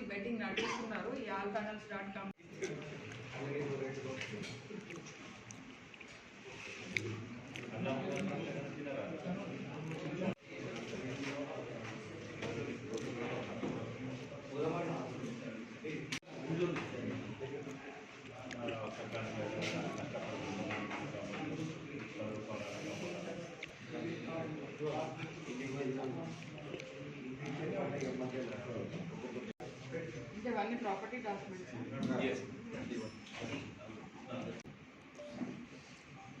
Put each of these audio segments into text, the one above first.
మంది బెట్టింగ్ నడిపిస్తున్నారు. ఈ ఆల్ ప్యానల్స్ డాట్ కామ్. ఇంకా ఇవన్నీ ప్రాపర్టీ డాక్యుమెంట్స్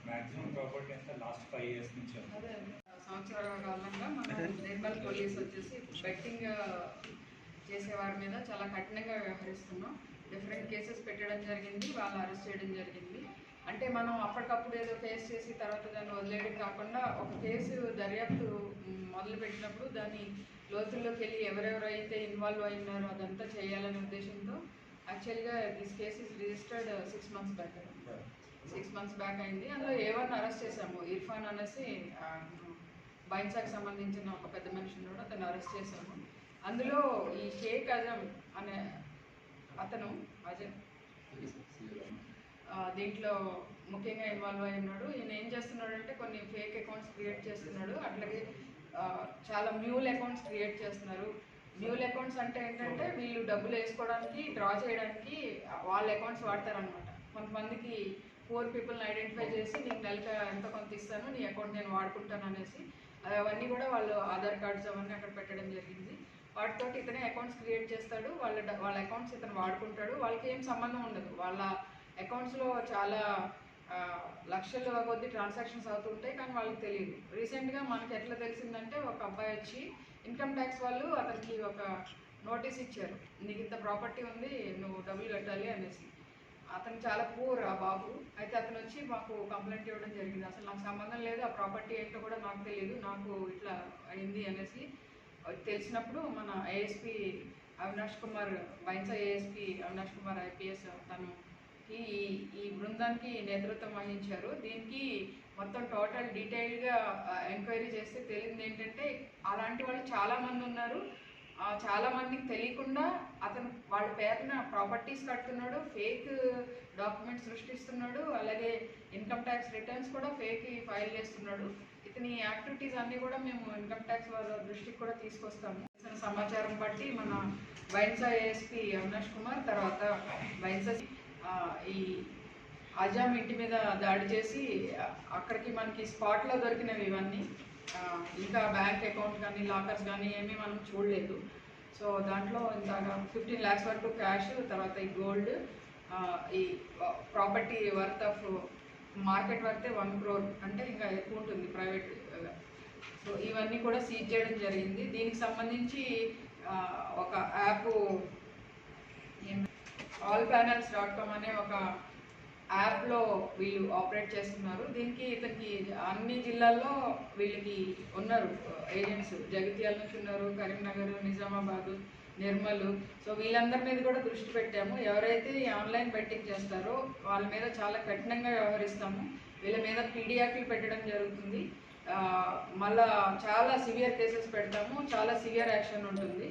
మాక్సిమం ప్రాపర్టీ అంతా లాస్ట్ ఫైవ్ ఇయర్స్ నుంచి సంవత్సరాల కాలంగా మనం నిర్మల్ పోలీస్ వచ్చేసి బెట్టింగ్ చేసే వారి మీద చాలా కఠినంగా వ్యవహరిస్తున్నాం. డిఫరెంట్ కేసెస్ పెట్టడం జరిగింది వాళ్ళు అరెస్ట్ చేయడం జరిగింది. అంటే మనం అప్పటికప్పుడు ఏదో కేసు చేసి తర్వాత దాన్ని వదిలేయడం కాకుండా ఒక కేసు దర్యాప్తు మ్, మొదలు పెట్టినప్పుడు దాని లోతుల్లోకి వెళ్ళి ఎవరెవరైతే ఇన్వాల్వ్ అయినారో అదంతా చేయాలనే యాక్చువల్గా this case is registered six months back six months back అయింది. అందులో ఏ వన్ అరెస్ట్ చేశాము? ఇర్ఫాన్ అనేసి బైన్సాకి సంబంధించిన ఒక పెద్ద మనిషిని కూడా అతను అరెస్ట్ చేశాము. అందులో ఈ షేక్ అజం అనే అతను అజం ఆ, దీంట్లో ముఖ్యంగా ఇన్వాల్వ్ అయి ఉన్నాడు. ఈయన ఏం చేస్తున్నాడు అంటే కొన్ని ఫేక్ అకౌంట్స్ క్రియేట్ చేస్తున్నాడు. అట్లాగే చాలా మ్యూల్ అకౌంట్స్ క్రియేట్ చేస్తున్నారు. మ్యూల్ అకౌంట్స్ అంటే ఏంటంటే వీళ్ళు డబ్బులు వేసుకోవడానికి డ్రా చేయడానికి వాళ్ళ అకౌంట్స్ వాడతారనమాట కొంతమందికి పూర్ పీపుల్ని ఐడెంటిఫై చేసి నీకు నెలకు ఎంత కొంత ఇస్తాను నీ అకౌంట్ నేను వాడుకుంటాను అనేసి అవన్నీ కూడా వాళ్ళు ఆధార్ కార్డ్స్ అవన్నీ అక్కడ పెట్టడం జరిగింది. వాటితో ఇతనే అకౌంట్స్ క్రియేట్ చేస్తాడు వాళ్ళ వాళ్ళ అకౌంట్స్ ఇతను వాడుకుంటాడు. వాళ్ళకి ఏం సంబంధం ఉండదు. వాళ్ళ అకౌంట్స్లో చాలా లక్షల కొద్ది ట్రాన్సాక్షన్స్ అవుతుంటాయి కానీ వాళ్ళకి తెలియదు రీసెంట్గా మనకి ఎట్లా తెలిసిందంటే ఒక అబ్బాయి వచ్చి ఇన్కమ్ ట్యాక్స్ వాళ్ళు అతనికి ఒక నోటీస్ ఇచ్చారు. నీకు ఇంత ప్రాపర్టీ ఉంది నువ్వు డబ్బులు కట్టాలి అనేసి. అతను చాలా పూర్ ఆ బాబు. అయితే అతను వచ్చి మాకు కంప్లైంట్ ఇవ్వడం జరిగింది. అసలు నాకు సంబంధం లేదు ఆ ప్రాపర్టీ ఏంటో కూడా నాకు తెలియదు నాకు ఇట్లా అయింది అనేసి. తెలిసినప్పుడు మన ASP Avinash Kumar Bhainsa ASP Avinash Kumar IPS తను బృందానికి నేతృత్వం వహించారు. దీనికి మొత్తం టోటల్ డీటెయిల్గా ఎంక్వైరీ చేస్తే తెలియదు ఏంటంటే అలాంటి వాళ్ళు చాలామంది ఉన్నారు. చాలామందికి చాలా మందికి తెలియకుండా అతను వాళ్ళ పేరున ప్రాపర్టీస్ కడుతున్నాడు ఫేక్ డాక్యుమెంట్స్ సృష్టిస్తున్నాడు అలాగే ఇన్కమ్ ట్యాక్స్ రిటర్న్స్ కూడా ఫేక్ ఫైల్ చేస్తున్నాడు. ఇతని యాక్టివిటీస్ అన్నీ కూడా మేము ఇన్కమ్ ట్యాక్స్ వాళ్ళ దృష్టికి కూడా తీసుకొస్తాము. ఇతని సమాచారం బట్టి మన వైన్సా ఏఎస్పీ అవినాష్ కుమార్ తర్వాత వైన్సా ఈ అజామ్ ఇంటి మీద దాడి చేసి అక్కడికి మనకి స్పాట్లో దొరికినవి ఇవన్నీ. ఇంకా బ్యాంక్ అకౌంట్ కానీ లాకర్స్ కానీ ఏమీ మనం చూడలేదు. సో దాంట్లో ఇందాక ఫిఫ్టీన్ ల్యాక్స్ వరకు క్యాష్ తర్వాత ఈ గోల్డ్ ఈ ప్రాపర్టీ వర్త్ ఆఫ్ మార్కెట్ వర్తే వన్ క్రోర్ అంటే ఇంకా ఎక్కువ ఉంటుంది ప్రైవేట్ సో ఇవన్నీ కూడా సీజ్ చేయడం జరిగింది. దీనికి సంబంధించి ఒక app all panels dot com అనే ఒక యాప్లో వీళ్ళు ఆపరేట్ చేస్తున్నారు. దీనికి ఇతనికి అన్ని జిల్లాల్లో వీళ్ళకి ఉన్నారు. ఏజెంట్స్ జగిత్యాల నుంచి ఉన్నారు కరీంనగర్ నిజామాబాద్ నిర్మల్. సో వీళ్ళందరి మీద కూడా దృష్టి పెట్టాము. ఎవరైతే ఈ ఆన్లైన్ బెట్టింగ్ చేస్తారో వాళ్ళ మీద చాలా కఠినంగా వ్యవహరిస్తాము. వీళ్ళ మీద పీడియాక్లు పెట్టడం జరుగుతుంది. మళ్ళా చాలా సివియర్ కేసెస్ పెడతాము. చాలా సివియర్ యాక్షన్ ఉంటుంది.